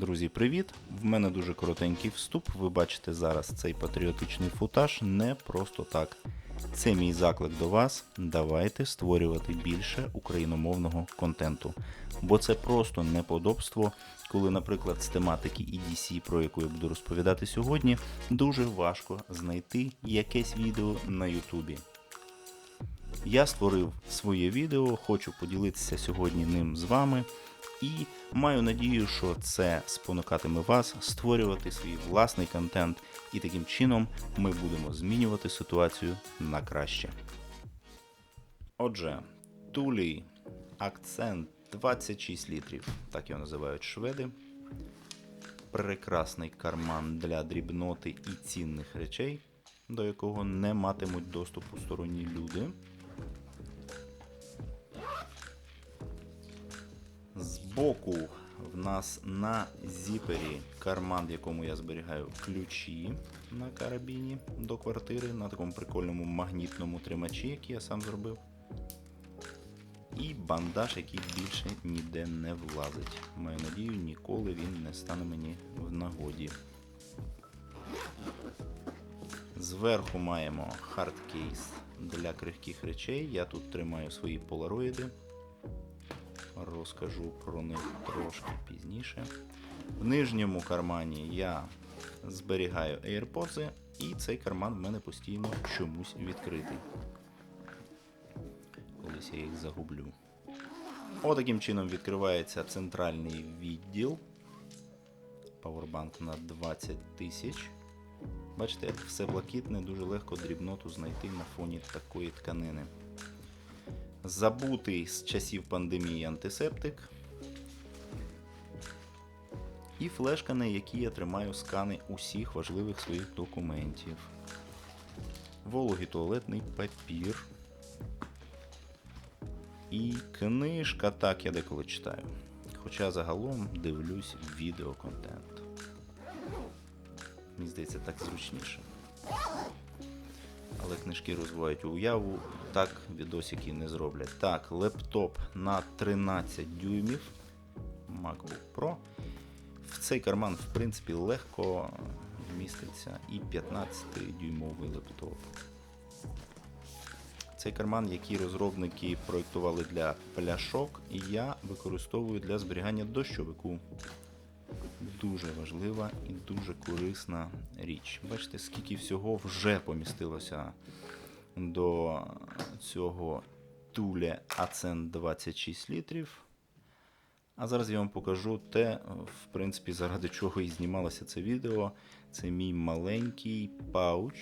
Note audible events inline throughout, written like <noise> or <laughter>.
Друзі, привіт! В мене дуже коротенький вступ. Ви бачите зараз цей патріотичний футаж не просто так. Це мій заклик до вас. Давайте створювати більше україномовного контенту. Бо це просто неподобство, коли, наприклад, з тематики EDC, про яку я буду розповідати сьогодні, дуже важко знайти якесь відео на Ютубі. Я створив своє відео, хочу поділитися сьогодні ним з вами і маю надію, що це спонукатиме вас створювати свій власний контент, і таким чином ми будемо змінювати ситуацію на краще. Отже, Тулі акцент 26 літрів, так його називають шведи. Прекрасний карман для дрібноти і цінних речей, до якого не матимуть доступу сторонні люди. Збоку в нас на зіпері карман, в якому я зберігаю ключі на карабіні до квартири на такому прикольному магнітному тримачі, який я сам зробив. І бандаж, який більше ніде не влазить. Маю надію, ніколи він не стане мені в нагоді. Зверху маємо хардкейс для крихких речей. Я тут тримаю свої полароїди. Розкажу про них трошки пізніше. В нижньому кармані я зберігаю AirPods, і цей карман в мене постійно чомусь відкритий. Колись я їх загублю. Отаким чином відкривається центральний відділ. Powerbank на 20 тисяч. Бачите, все блакитне, дуже легко дрібноту знайти на фоні такої тканини. Забутий з часів пандемії антисептик. І флешка, на якій я тримаю скани усіх важливих своїх документів. Вологий туалетний папір. І книжка, так я деколи читаю. Хоча загалом дивлюсь відеоконтент. Мені здається, так зручніше. Але книжки розвивають уяву, так відосики не зроблять. Так, лептоп на 13 дюймів MacBook Pro. В цей карман, в принципі, легко вміститься і 15-дюймовий лептоп. Цей карман, який розробники проєктували для пляшок, і я використовую для зберігання дощовику. Дуже важлива і дуже корисна річ. Бачите, скільки всього вже помістилося до цього Tule Accent 26 літрів. А зараз я вам покажу те, в принципі, заради чого і знімалося це відео. Це мій маленький пауч,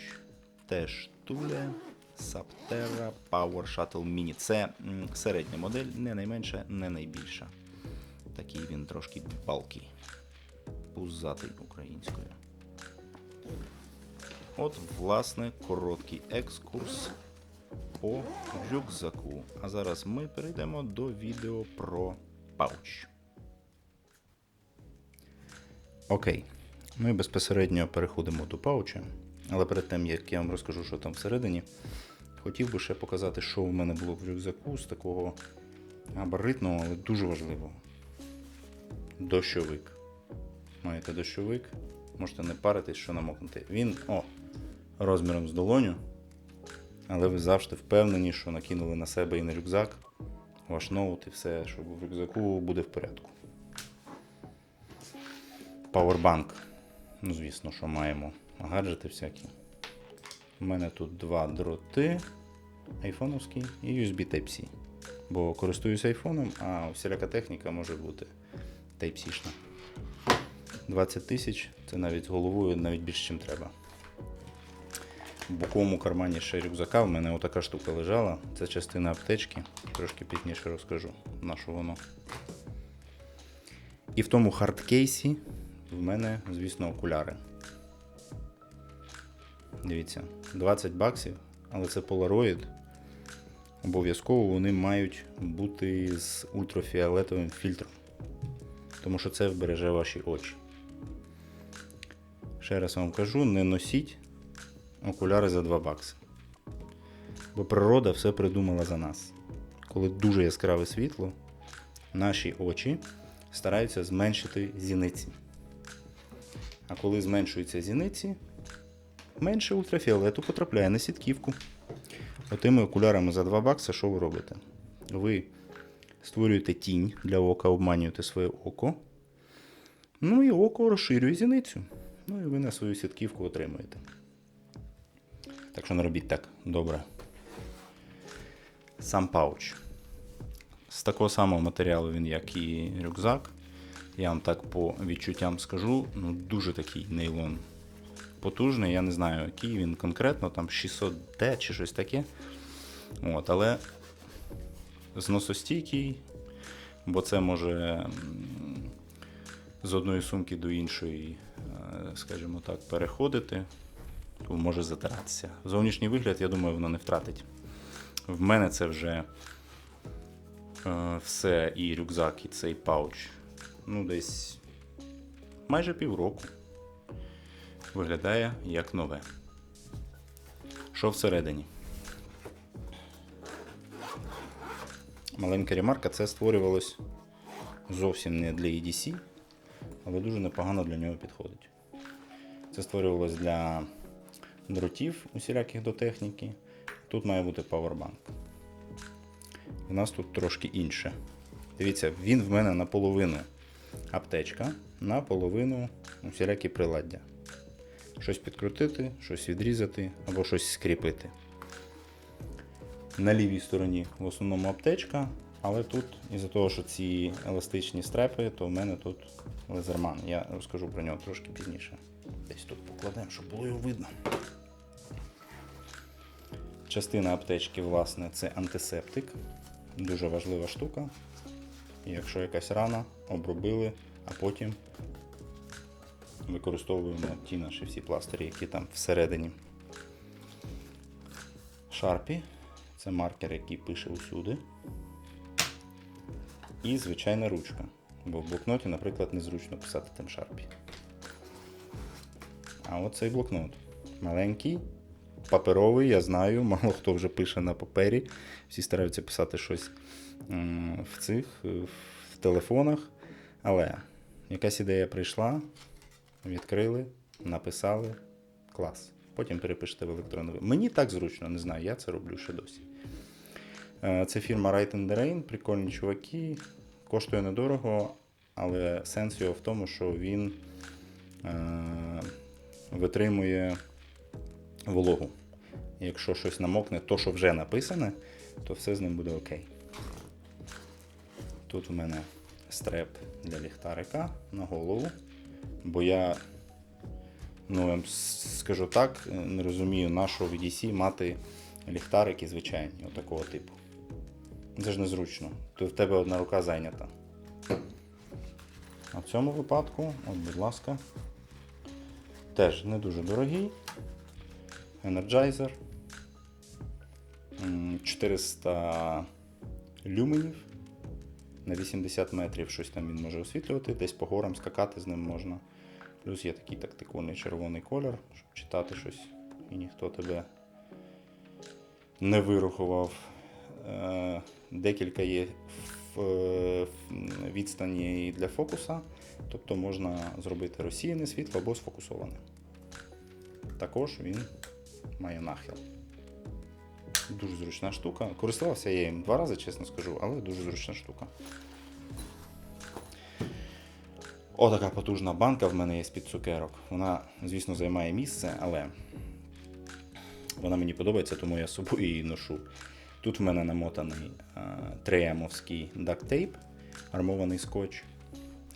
теж Tule Saptera Power Shuttle Mini. Це середня модель, не найменша, не найбільша. Такий він трошки балкий пузатий українською. От, власне, короткий екскурс по рюкзаку. А зараз ми перейдемо до відео про пауч. Окей. Ми безпосередньо переходимо до пауча. Але перед тим, як я вам розкажу, що там всередині, хотів би ще показати, що в мене було в рюкзаку з такого габаритного, але дуже важливого. Дощовик маєте дощовик, можете не паритись, що намокнути. Він о, розміром з долоню, але ви завжди впевнені, що накинули на себе і на рюкзак, ваш ноут і все, що в рюкзаку буде в порядку. Powerbank. Ну, звісно, що маємо гаджети всякі. У мене тут два дроти айфоновські і USB Type-C. Бо користуюсь айфоном, а всіляка техніка може бути Type-C-шна. 20 тисяч це навіть з головою навіть більше, ніж треба. В боковому кармані ще рюкзака в мене отака штука лежала. Це частина аптечки. Трошки пізніше розкажу на що воно. І в тому хардкейсі в мене, звісно, окуляри. Дивіться, 20 баксів, але це Polaroid. Обов'язково вони мають бути з ультрафіолетовим фільтром. Тому що це вбереже ваші очі. Ще раз вам кажу, не носіть окуляри за 2 бакси. Бо природа все придумала за нас. Коли дуже яскраве світло, наші очі стараються зменшити зіниці. А коли зменшуються зіниці, менше ультрафіолету потрапляє на сітківку. Отими окулярами за 2 бакси, що ви робите? Ви створюєте тінь для ока, обманюєте своє око. Ну і око розширює зіницю. Ну і ви на свою сітківку отримуєте. Так що не робіть так добре. Сам пауч. З такого самого матеріалу він, як і рюкзак. Я вам так по відчуттям скажу, ну дуже такий нейлон потужний. Я не знаю, який він конкретно, там 600D чи щось таке. От, але зносостійкий, бо це може з одної сумки до іншої, скажімо так, переходити, то може затиратися. Зовнішній вигляд, я думаю, воно не втратить. В мене це вже е, все, і рюкзак, і цей пауч. Ну, десь майже півроку. Виглядає як нове. Що всередині? Маленька ремарка, це створювалось зовсім не для EDC, але дуже непогано для нього підходить. Це створювалось для дротів усіляких до техніки. Тут має бути павербанк. У нас тут трошки інше. Дивіться, він в мене наполовину аптечка, наполовину усілякі приладдя. Щось підкрутити, щось відрізати або щось скріпити. На лівій стороні в основному аптечка, але тут, із-за того, що ці еластичні стрепи, то в мене тут лазерман. Я розкажу про нього трошки пізніше. Десь тут покладемо, щоб було його видно. Частина аптечки, власне, це антисептик. Дуже важлива штука. Якщо якась рана, обробили, а потім використовуємо ті наші всі пластирі, які там всередині. Шарпі це маркер, який пише усюди. І звичайна ручка. Бо в блокноті, наприклад, незручно писати тим шарпі. А от цей блокнот. Маленький, паперовий, я знаю, <laughs> мало хто вже пише на папері. Всі стараються писати щось в цих, в телефонах. Але якась ідея прийшла, відкрили, написали, клас. Потім перепишете в електронний. вид. Мені так зручно, не знаю, я це роблю ще досі. Е, Це фірма Right in the Rain, прикольні чуваки. Коштує недорого, але сенс його в тому, що він е, витримує вологу. Якщо щось намокне, то, що вже написане, то все з ним буде окей. Тут у мене стреп для ліхтарика на голову, бо я, ну, я скажу так, не розумію, нашого в EDC мати ліхтарики звичайні, отакого типу. Це ж незручно. То в тебе одна рука зайнята. А в цьому випадку, от, будь ласка, теж не дуже дорогий. Energizer. 400 люменів. На 80 метрів щось там він може освітлювати, десь по горам скакати з ним можна. Плюс є такий тактикульний червоний колір, щоб читати щось і ніхто тебе не вирухував. Е, Декілька є в е, відстані для фокуса, тобто можна зробити розсіяне світло або сфокусоване. Також він має нахил. Дуже зручна штука. Користувався я їм два рази, чесно скажу, але дуже зручна штука. Отака потужна банка в мене є з-під цукерок. Вона, звісно, займає місце, але вона мені подобається, тому я з собою її ношу. Тут в мене намотаний треємовський дактейп, армований скотч.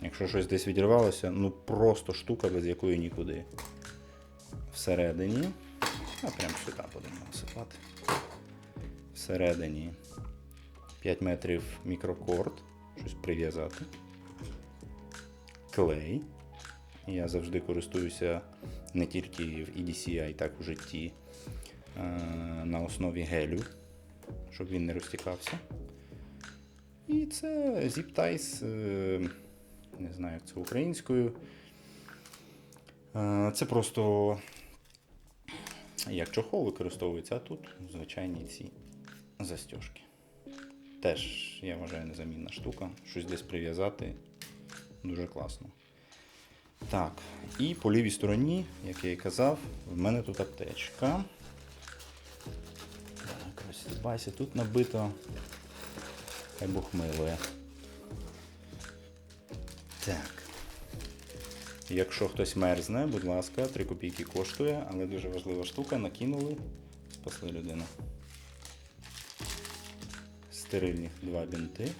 Якщо щось десь відірвалося, ну просто штука, без якої нікуди. Всередині. А прямо сюди будемо насипати. Всередині 5 метрів мікрокорд, щось прив'язати. Клей. Я завжди користуюся не тільки в EDC, а й так у житті е, на основі гелю, щоб він не розтікався. І це е, не знаю, як це українською. Е, Це просто як чохол використовується, а тут звичайні ці застіжки. Теж, я вважаю, незамінна штука. Щось десь прив'язати дуже класно. Так, і по лівій стороні, як я і казав, в мене тут аптечка. Так, ось бачите, тут набито. Хай Бог милує. Так. Якщо хтось мерзне, будь ласка, 3 копійки коштує, але дуже важлива штука, накинули, спасли людину. Стерильні два бінти.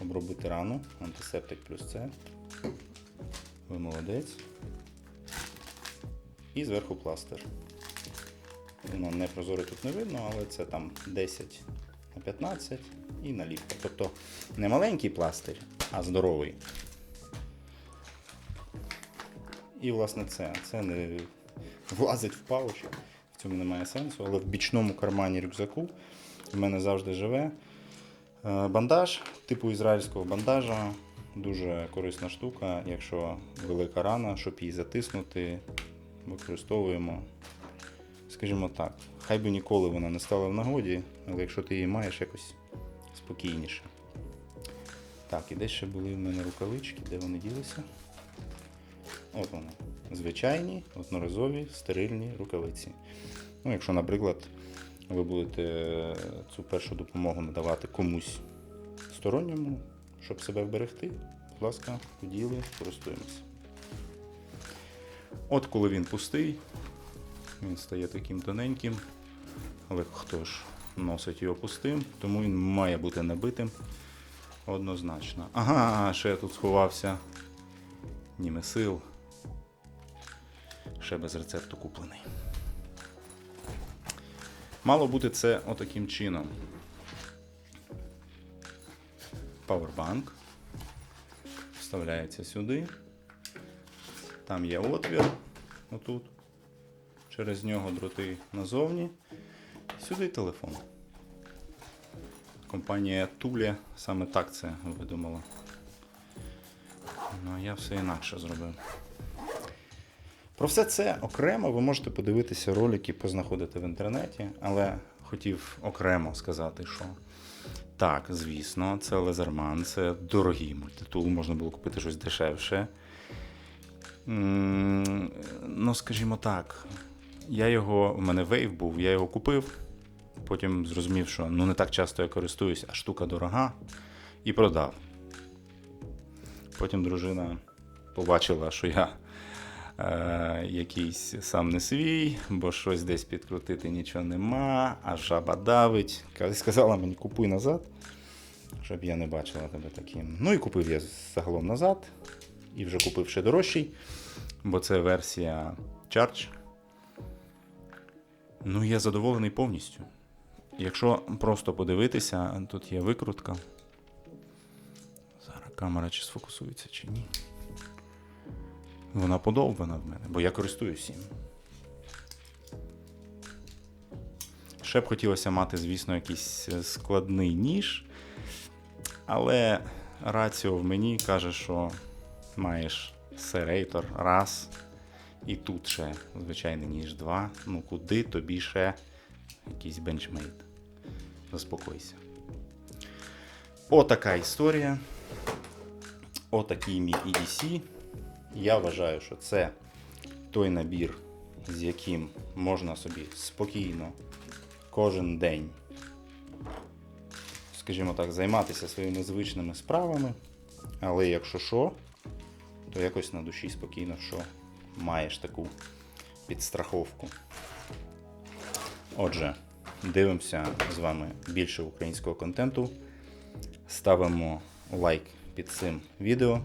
Обробити рану, антисептик плюс це. Ви молодець. І зверху пластир. Воно не прозоре тут не видно, але це там 10 на 15 і наліпка. Тобто не маленький пластир, а здоровий. І, власне, це. Це не влазить в пауч. В цьому немає сенсу, але в бічному кармані рюкзаку в мене завжди живе е, бандаж, типу ізраїльського бандажа. Дуже корисна штука, якщо велика рана, щоб її затиснути, використовуємо. Скажімо так, хай би ніколи вона не стала в нагоді, але якщо ти її маєш якось спокійніше. Так, і десь ще були в мене рукавички, де вони ділися? От вони. Звичайні, одноразові, стерильні рукавиці. Ну, якщо, наприклад, ви будете е, цю першу допомогу надавати комусь сторонньому, щоб себе вберегти, будь ласка, поділи, користуємося. От коли він пустий, він стає таким тоненьким, але хто ж носить його пустим, тому він має бути набитим однозначно. Ага, ще я тут сховався. Німесил. Ще без рецепту куплений. Мало бути це отаким чином. Павербанк. Вставляється сюди. Там є отвір. Отут. Через нього дроти назовні. Сюди телефон. Компанія Туля саме так це видумала. Ну, я все інакше зробив. Про все це окремо ви можете подивитися ролики, познаходити в інтернеті, але хотів окремо сказати, що так, звісно, це Лезерман, це дорогий мультитул, можна було купити щось дешевше. Ну, скажімо так, я його, у мене вейв був, я його купив, потім зрозумів, що ну не так часто я користуюсь, а штука дорога, і продав. Потім дружина побачила, що я е, якийсь сам не свій, бо щось десь підкрутити нічого нема, а жаба давить. Сказала мені, купуй назад, щоб я не бачила тебе таким. Ну і купив я загалом назад, і вже купив ще дорожчий, бо це версія Charge. Ну, я задоволений повністю. Якщо просто подивитися, тут є викрутка. Зараз камера чи сфокусується, чи ні. Вона подовбана в мене, бо я користуюсь їм. Ще б хотілося мати, звісно, якийсь е, складний ніж. Але раціо в мені каже, що маєш серейтор раз, і тут ще звичайний ніж два. Ну куди тобі ще якийсь бенчмейт? Заспокойся. Отака історія. Отакий мій EDC. Я вважаю, що це той набір, з яким можна собі спокійно кожен день, скажімо так, займатися своїми звичними справами. Але якщо що, то якось на душі спокійно, що маєш таку підстраховку. Отже, дивимося з вами більше українського контенту. Ставимо лайк під цим відео.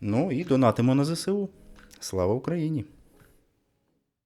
Ну і донатимо на ЗСУ. Слава Україні!